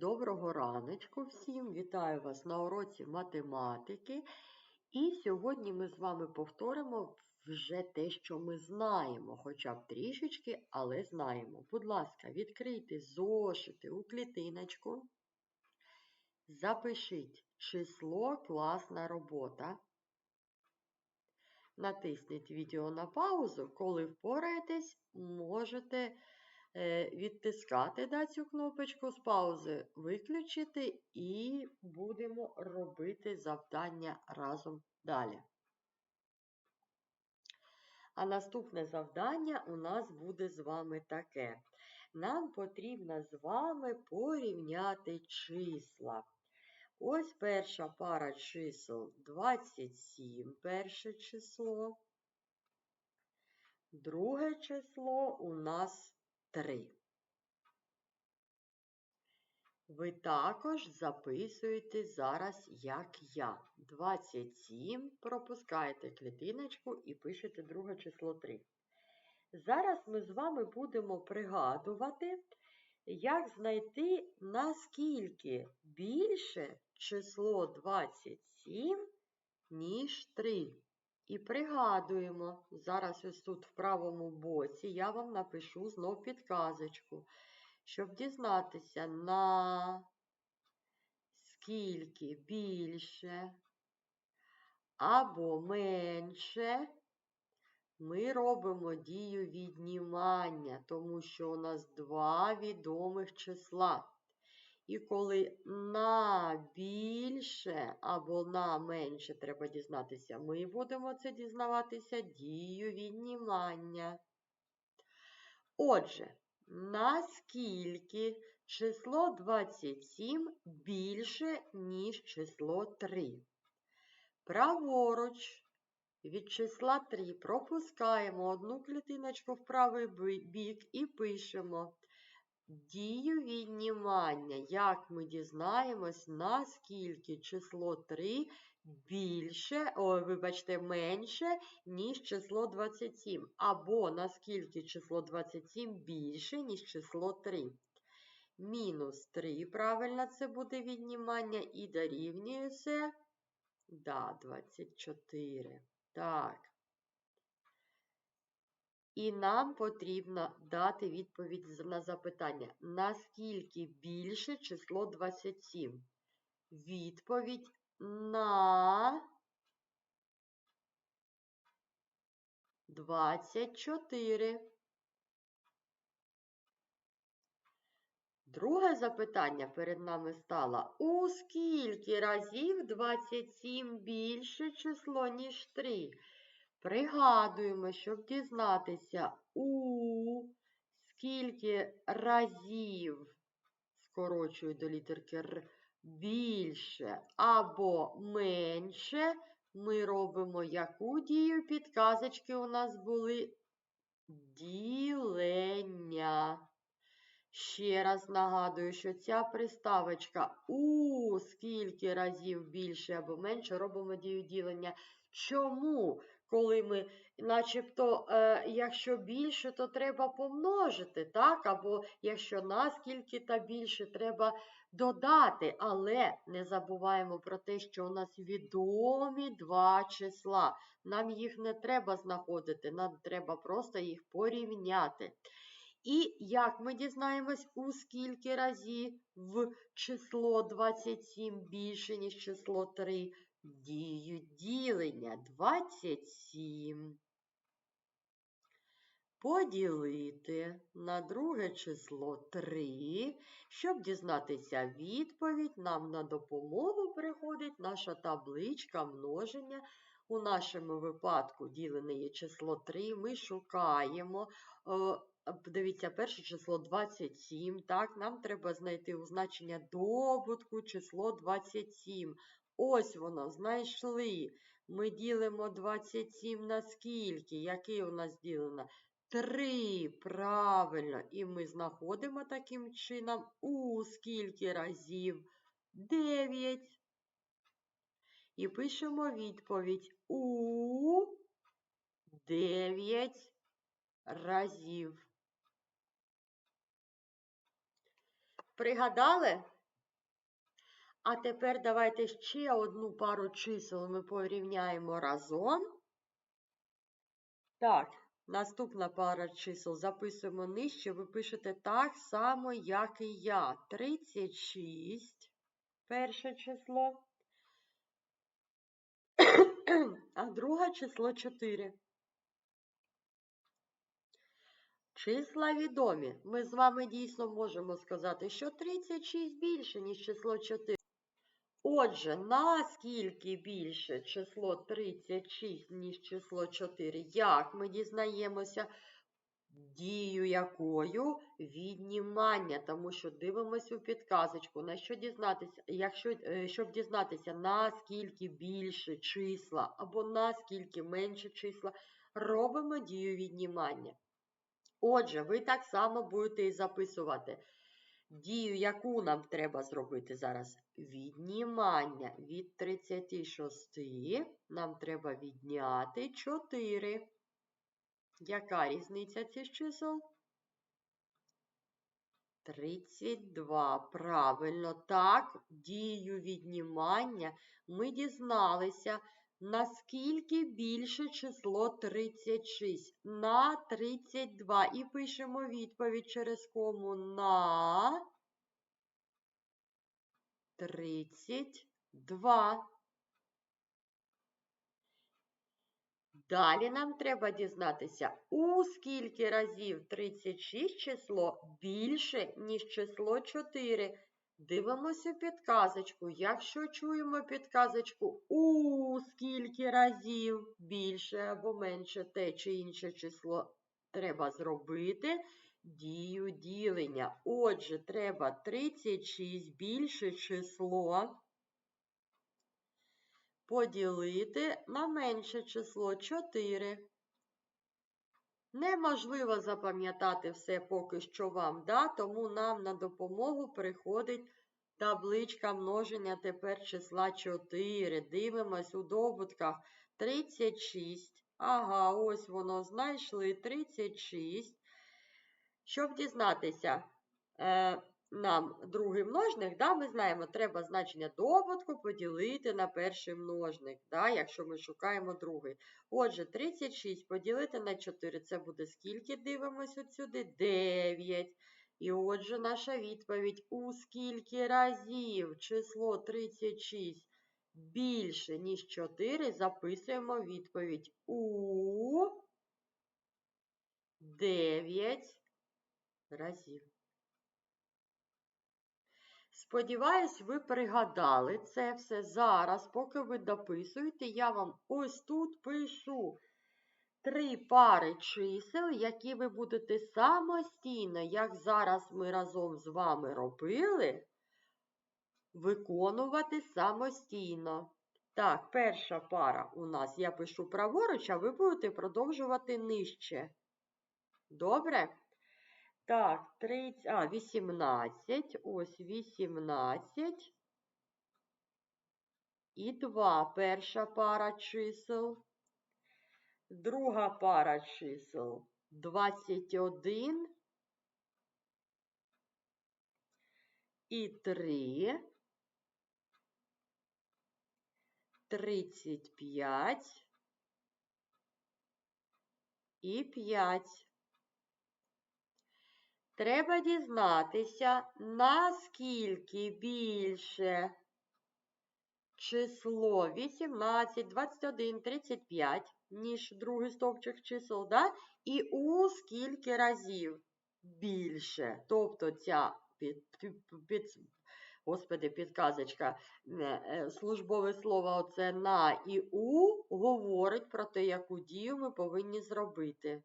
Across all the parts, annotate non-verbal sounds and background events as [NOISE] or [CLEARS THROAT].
Доброго раночку всім! Вітаю вас на уроці математики. І сьогодні ми з вами повторимо вже те, що ми знаємо, хоча б трішечки, але знаємо. Будь ласка, відкрийте зошити у клітиночку. Запишіть число класна робота. Натисніть відео на паузу. Коли впораєтесь, можете відтискати да, цю кнопочку з паузи, виключити і будемо робити завдання разом далі. А наступне завдання у нас буде з вами таке. Нам потрібно з вами порівняти числа. Ось перша пара чисел 27 перше число. Друге число у нас 3. Ви також записуєте зараз, як я. 27 пропускаєте клітиночку і пишете друге число 3. Зараз ми з вами будемо пригадувати, як знайти наскільки більше число 27, ніж 3. І пригадуємо, зараз ось тут в правому боці я вам напишу знов підказочку, щоб дізнатися, на скільки більше або менше ми робимо дію віднімання, тому що у нас два відомих числа. І коли на більше або на менше треба дізнатися, ми будемо це дізнаватися дію віднімання. Отже, наскільки число 27 більше, ніж число 3? Праворуч від числа 3 пропускаємо одну клітиночку в правий бік і пишемо дію віднімання. Як ми дізнаємось, наскільки число 3 більше, о, вибачте, менше, ніж число 27. Або наскільки число 27 більше, ніж число 3. Мінус 3, правильно, це буде віднімання, і дорівнюється, да, 24. Так. І нам потрібно дати відповідь на запитання, наскільки більше число 27? Відповідь на 24. Друге запитання перед нами стало, у скільки разів 27 більше число, ніж 3? Пригадуємо, щоб дізнатися, у скільки разів, скорочую до літерки Р, більше або менше, ми робимо яку дію? Підказочки у нас були ділення. Ще раз нагадую, що ця приставочка у скільки разів більше або менше робимо дію ділення. Чому? Коли ми, начебто, е, якщо більше, то треба помножити, так? Або якщо наскільки та більше, треба додати. Але не забуваємо про те, що у нас відомі два числа. Нам їх не треба знаходити, нам треба просто їх порівняти. І як ми дізнаємось, у скільки разів в число 27 більше, ніж число 3? Дію ділення 27. Поділити на друге число 3. Щоб дізнатися відповідь, нам на допомогу приходить наша табличка множення. У нашому випадку ділене є число 3. Ми шукаємо. Дивіться, перше число 27. Так, нам треба знайти у значення добутку число 27. Ось воно, знайшли. Ми ділимо 27 на скільки? Який у нас ділено? 3. Правильно. І ми знаходимо таким чином у скільки разів? 9. І пишемо відповідь у 9 разів. Пригадали? А тепер давайте ще одну пару чисел ми порівняємо разом. Так, наступна пара чисел записуємо нижче. Ви пишете так само, як і я. 36, перше число. А друге число 4. Числа відомі. Ми з вами дійсно можемо сказати, що 36 більше, ніж число 4. Отже, наскільки більше число 36, ніж число 4? Як ми дізнаємося? Дію якою віднімання, тому що дивимося у підказочку. На що дізнатися, якщо, е, щоб дізнатися, наскільки більше числа або наскільки менше числа, робимо дію віднімання. Отже, ви так само будете і записувати. Дію, яку нам треба зробити зараз? Віднімання від 36 нам треба відняти 4. Яка різниця цих чисел? 32. Правильно, так, дію віднімання ми дізналися, наскільки більше число 36. На 32. І пишемо відповідь через кому на 32. Далі нам треба дізнатися, у скільки разів 36 число більше, ніж число 4. Дивимося підказочку. Якщо чуємо підказочку у скільки разів більше або менше те чи інше число треба зробити дію ділення. Отже, треба 36 більше число поділити на менше число 4. Неможливо запам'ятати все поки що вам, да? тому нам на допомогу приходить табличка множення тепер числа 4. Дивимось у добутках 36. Ага, ось воно знайшли 36. Щоб дізнатися, е, нам другий множник, да, ми знаємо, треба значення добутку поділити на перший множник, да, якщо ми шукаємо другий. Отже, 36 поділити на 4 це буде скільки? Дивимося сюди? 9. І отже, наша відповідь у скільки разів число 36 більше, ніж 4, записуємо відповідь у 9 разів. Сподіваюсь, ви пригадали це все зараз, поки ви дописуєте, я вам ось тут пишу три пари чисел, які ви будете самостійно, як зараз ми разом з вами робили, виконувати самостійно. Так, перша пара у нас я пишу праворуч, а ви будете продовжувати нижче. Добре? Так, 30, а, 18, ось 18. І 2 перша пара чисел. Друга пара чисел 21 і 3. 35 і 5. Треба дізнатися, наскільки більше число 18, 21, 35, ніж другий стовпчик чисел, да? і у скільки разів більше. Тобто ця під, під, господи, підказочка, е, службове слово оце на і у говорить про те, яку дію ми повинні зробити.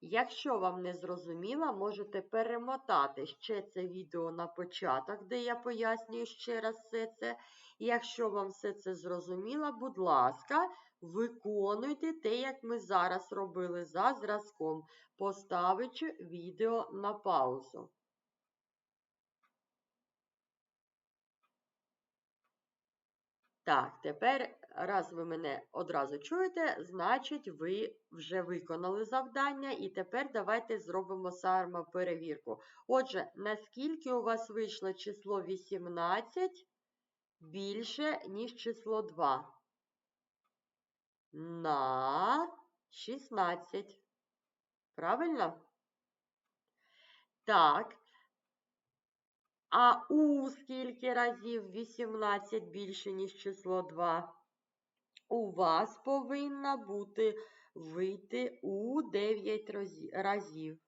Якщо вам не зрозуміло, можете перемотати ще це відео на початок, де я пояснюю ще раз все це. Якщо вам все це зрозуміло, будь ласка, виконуйте те, як ми зараз робили за зразком, поставивши відео на паузу. Так, тепер, раз ви мене одразу чуєте, значить, ви вже виконали завдання, і тепер давайте зробимо самоперевірку. Отже, наскільки у вас вийшло число 18 більше, ніж число 2? На 16. Правильно? Так. А у скільки разів 18 більше, ніж число 2? У вас повинна бути вийти у 9 разів.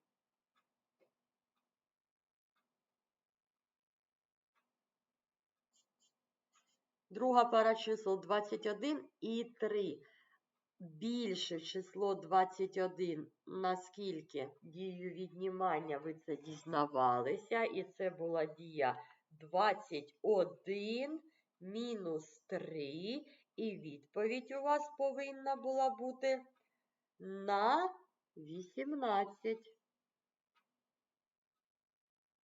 Друга пара чисел 21 і 3. Більше число 21, наскільки дію віднімання ви це дізнавалися, і це була дія 21 мінус 3, і відповідь у вас повинна була бути на 18.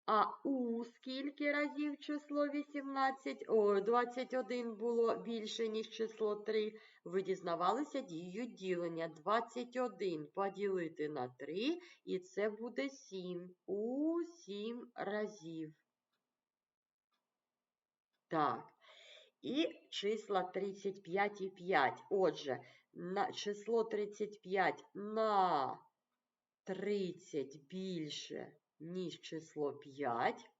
А у скільки разів число 18, о, 21 було більше, ніж число 3, ви дізнавалися дію ділення. 21 поділити на 3, і це буде 7. У 7 разів. Так. І числа 35 і 5. Отже, на число 35 на 30 більше, ніж число 5.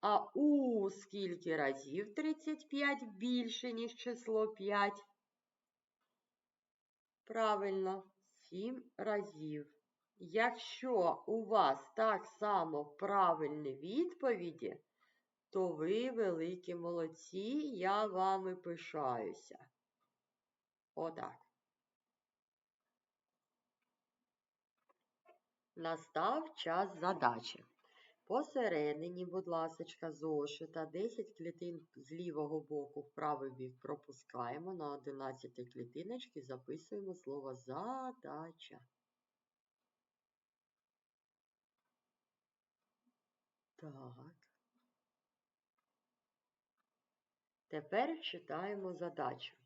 А у скільки разів 35 більше, ніж число 5? Правильно, 7 разів. Якщо у вас так само правильні відповіді, то ви великі молодці, я вами пишаюся. Отак. Настав час задачі. Посередині, будь ласка, зошита 10 клітин з лівого боку в правий бік пропускаємо на 11 клітиночки, записуємо слово задача. Так. Тепер читаємо задачу.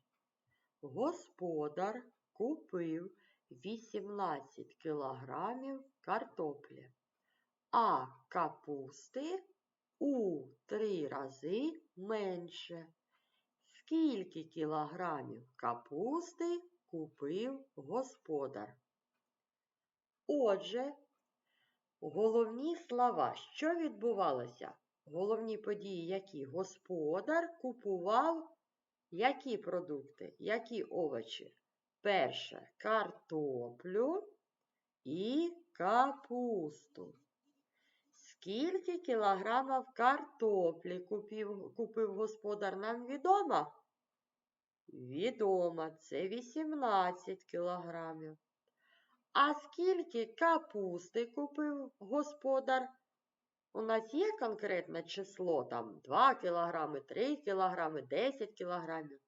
Господар купив 18 кілограмів картоплі, а капусти у три рази менше. Скільки кілограмів капусти купив господар? Отже, головні слова, що відбувалося? Головні події, які господар купував які продукти, які овочі? Перше картоплю і капусту. Скільки кілограмів картоплі купив, купив господар, нам відомо? Відомо, це 18 кілограмів. А скільки капусти купив господар? У нас є конкретне число, там 2 кілограми, 3 кілограми, 10 кілограмів?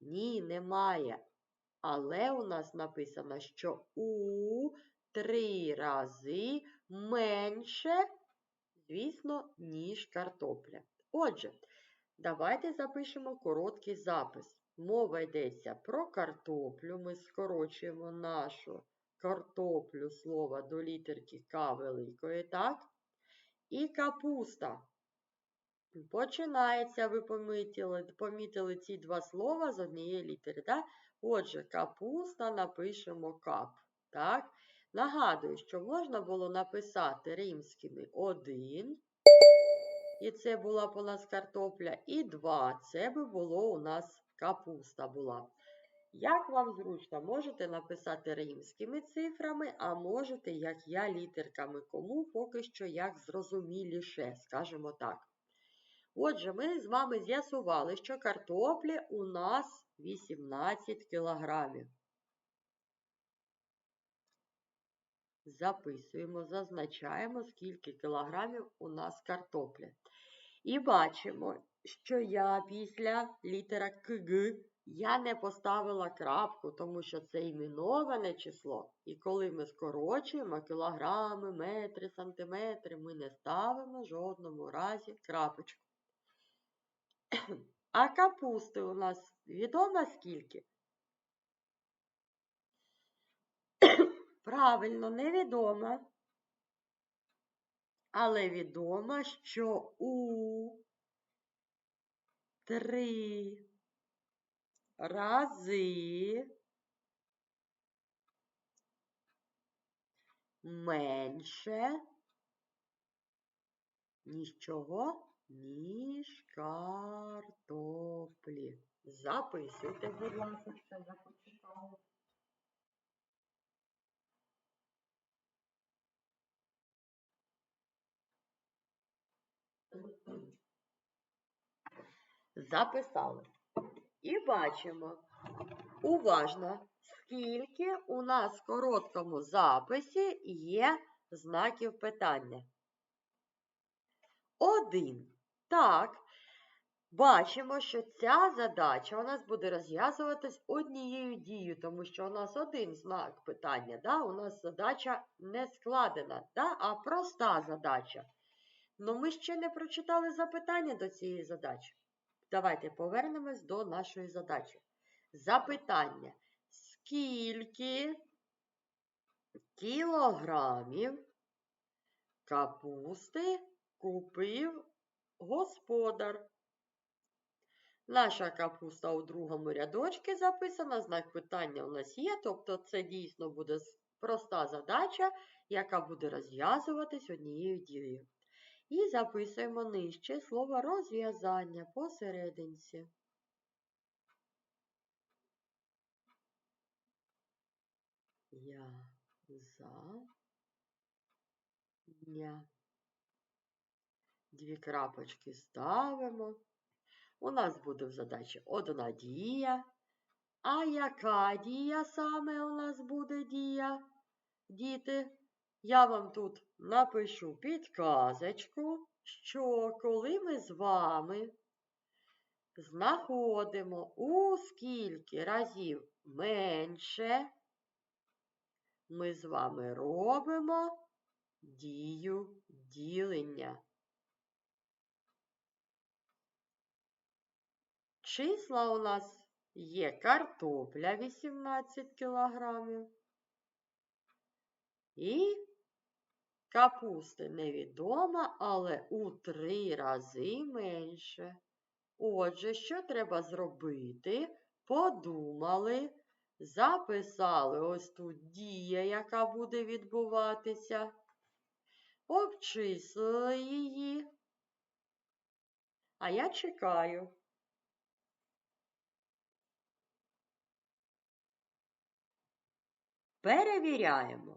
Ні, немає. Але у нас написано, що у 3 рази менше, звісно, ніж картопля. Отже, давайте запишемо короткий запис. Мова йдеться про картоплю. Ми скорочуємо нашу картоплю слова до літерки К великої, так? І капуста. Починається, ви помітили, помітили ці два слова з однієї літери. Так? Отже, капуста напишемо кап. Так? Нагадую, що можна було написати римськими 1, і це була б у нас картопля, і 2, це би було у нас капуста була. Як вам зручно, можете написати римськими цифрами, а можете, як я, літерками. Кому поки що як зрозуміліше, скажімо так. Отже, ми з вами з'ясували, що картоплі у нас 18 кілограмів. Записуємо, зазначаємо, скільки кілограмів у нас картоплі. І бачимо, що я після літера КГ я не поставила крапку, тому що це іменоване число. І коли ми скорочуємо кілограми, метри, сантиметри, ми не ставимо в жодному разі крапочку. [CLEARS THROAT] А капусти у нас відомо скільки? [CLEARS THROAT] Правильно, невідомо. Але відомо, що у три рази менше, ніж чого, ніж картоплі. Записуйте, будь ласка, я почитаю. Записали. І бачимо уважно, скільки у нас в короткому записі є знаків питання. Один. Так. Бачимо, що ця задача у нас буде розв'язуватись однією дією, тому що у нас один знак питання. Да? У нас задача не складена, да? а проста задача. Ну ми ще не прочитали запитання до цієї задачі. Давайте повернемось до нашої задачі. Запитання. Скільки кілограмів капусти купив господар? Наша капуста у другому рядочці записана, знак питання у нас є, тобто це дійсно буде проста задача, яка буде розв'язуватись однією дією. І записуємо нижче слово розв'язання посерединці. Я за дня. Дві крапочки ставимо. У нас буде в задачі одна дія. А яка дія саме у нас буде дія? Діти, я вам тут напишу підказочку, що коли ми з вами знаходимо у скільки разів менше, ми з вами робимо дію ділення. Числа у нас є картопля 18 кілограмів і капусти невідома, але у три рази менше. Отже, що треба зробити? Подумали, записали ось тут дія, яка буде відбуватися, обчислили її. А я чекаю. Перевіряємо.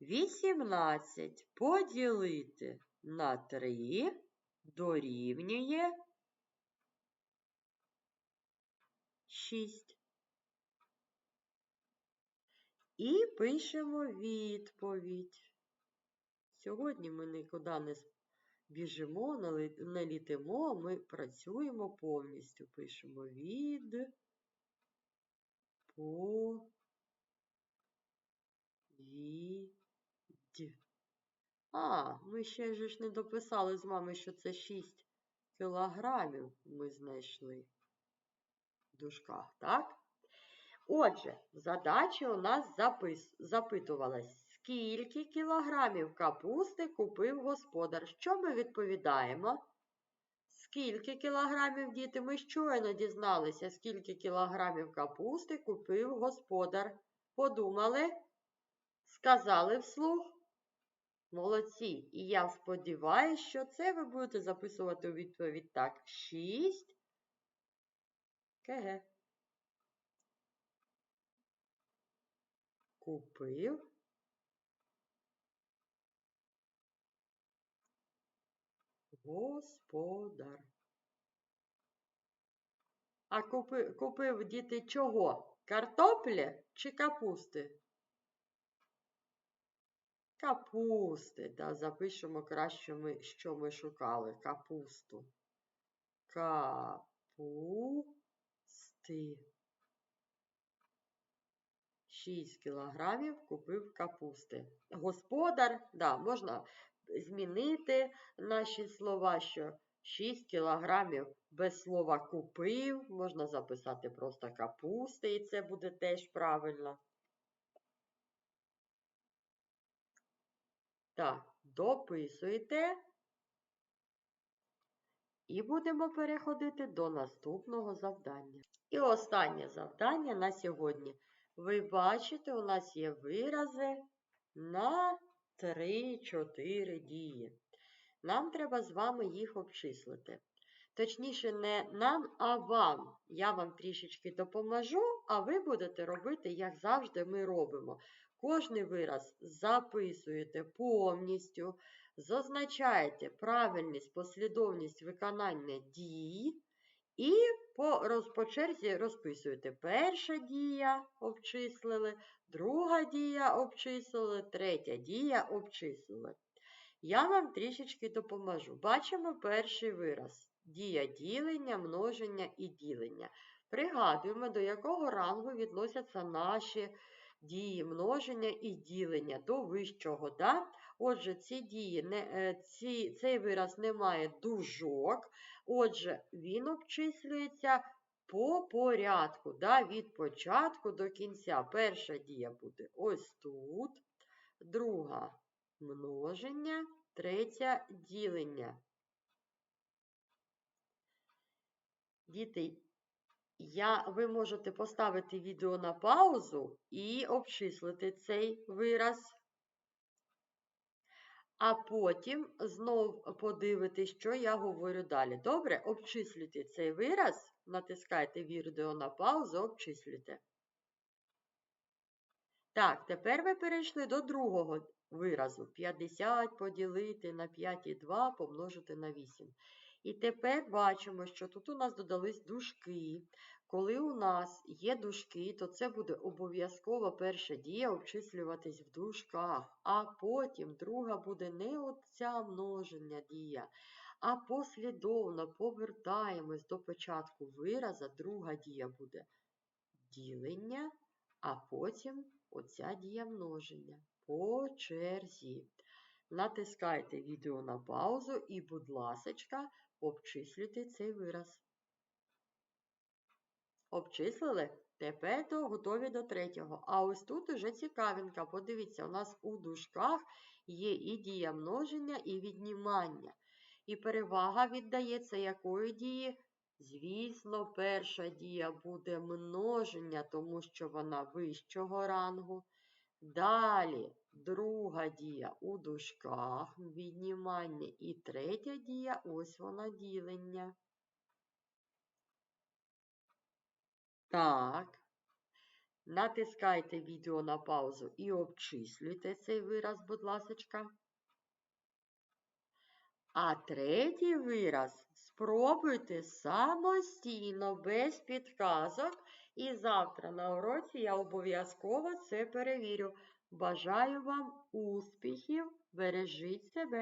18 поділити на 3 дорівнює 6. І пишемо відповідь. Сьогодні ми нікуди не біжимо, не літимо, ми працюємо повністю. Пишемо від по від. А, ми ще ж не дописали з вами, що це 6 кілограмів ми знайшли в дужках, так? Отже, задача у нас запис... запитувалась, скільки кілограмів капусти купив господар. Що ми відповідаємо? Скільки кілограмів діти? Ми щойно дізналися, скільки кілограмів капусти купив господар. Подумали? Сказали вслух? Молодці. І я сподіваюся, що це ви будете записувати у відповідь так. 6 КГ. Купив. Господар. А купив, купив діти чого? Картоплі чи капусти? Капусти. Да, Запишемо краще, ми, що ми шукали. Капусту. Капусти. 6 кілограмів купив капусти. Господар, да, можна змінити наші слова, що 6 кілограмів без слова купив, можна записати просто капусти, і це буде теж правильно. Так, дописуйте. І будемо переходити до наступного завдання. І останнє завдання на сьогодні. Ви бачите, у нас є вирази на 3-4 дії. Нам треба з вами їх обчислити. Точніше, не нам, а вам. Я вам трішечки допоможу, а ви будете робити, як завжди, ми робимо. Кожний вираз записуєте повністю, зазначаєте правильність, послідовність виконання дій і по, роз, по черзі розписуєте. Перша дія обчислили, друга дія обчислили, третя дія обчислили. Я вам трішечки допоможу. Бачимо перший вираз. Дія ділення, множення і ділення. Пригадуємо, до якого рангу відносяться наші дії множення і ділення до вищого. Да? Отже, ці дії, не, е, ці, цей вираз не має дужок, отже, він обчислюється по порядку, да? від початку до кінця. Перша дія буде ось тут, друга множення, третя ділення. Діти, я, ви можете поставити відео на паузу і обчислити цей вираз. А потім знов подивитись, що я говорю далі. Добре, обчислюйте цей вираз, натискайте відео на паузу, обчислюйте. Так, тепер ви перейшли до другого виразу. 50 поділити на 5,2 помножити на 8. І тепер бачимо, що тут у нас додались дужки. Коли у нас є дужки, то це буде обов'язково перша дія обчислюватись в дужках, а потім друга буде не оця множення дія, а послідовно повертаємось до початку вираза, друга дія буде ділення, а потім оця дія множення по черзі. Натискайте відео на паузу і, будь ласка, обчислюйте цей вираз. Обчислили? Тепер то готові до третього. А ось тут уже цікавинка. Подивіться, у нас у дужках є і дія множення, і віднімання. І перевага віддається якої дії? Звісно, перша дія буде множення, тому що вона вищого рангу. Далі друга дія у дужках, віднімання. І третя дія ось вона ділення. Так. Натискайте відео на паузу і обчислюйте цей вираз, будь ласка. А третій вираз спробуйте самостійно, без підказок. І завтра на уроці я обов'язково це перевірю. Бажаю вам успіхів, бережіть себе!